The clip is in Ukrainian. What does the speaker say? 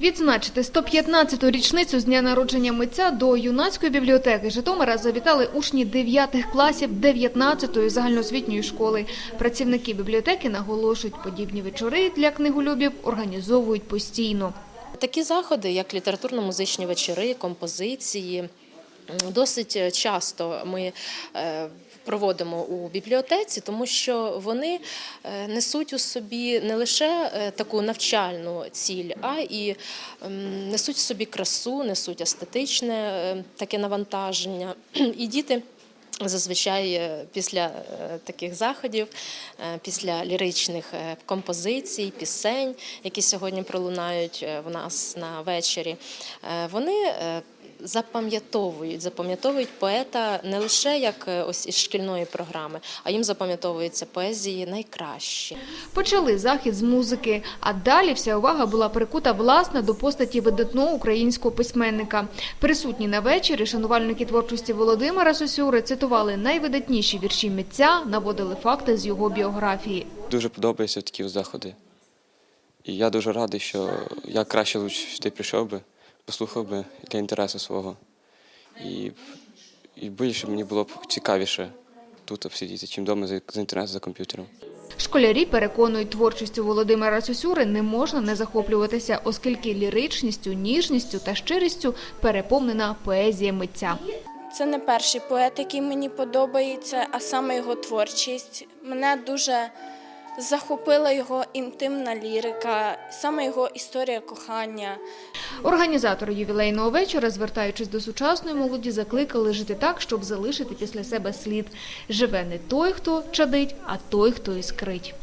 Відзначити 115-ту річницю з дня народження митця до юнацької бібліотеки Житомира завітали учні 9 класів 19-ї загальноосвітньої школи. Працівники бібліотеки наголошують, подібні вечори для книголюбів організовують постійно. Такі заходи, як літературно-музичні вечори, композиції, досить часто ми е, проводимо у бібліотеці, тому що вони е, несуть у собі не лише е, таку навчальну ціль, а і несуть в собі красу, несуть естетичне е, таке навантаження. І діти. Зазвичай е, після е, таких заходів, е, після ліричних композицій, пісень, які сьогодні пролунають в нас на вечорі, вони запам'ятовують, запам'ятовують поета не лише як ось із шкільної програми, а їм запам'ятовуються поезії найкращі. Почали захід з музики, а далі вся увага була прикута власне до постаті видатного українського письменника. Присутні на вечорі шанувальники творчості Володимира Сосюри цитували найвидатніші вірші митця, наводили факти з його біографії. Дуже подобаються такі заходи. І я дуже радий, що я краще лучше сюди прийшов би, послухав би для інтересу свого. І, і більше мені було б цікавіше тут обсидіти, чим вдома за, за інтернет за комп'ютером. Школярі переконують, творчістю Володимира Сосюри не можна не захоплюватися, оскільки ліричністю, ніжністю та щирістю переповнена поезія митця. Це не перший поет, який мені подобається, а саме його творчість. Мене дуже захопила його інтимна лірика, саме його історія кохання. Організатори ювілейного вечора, звертаючись до сучасної молоді, закликали жити так, щоб залишити після себе слід. Живе не той, хто чадить, а той, хто іскрить.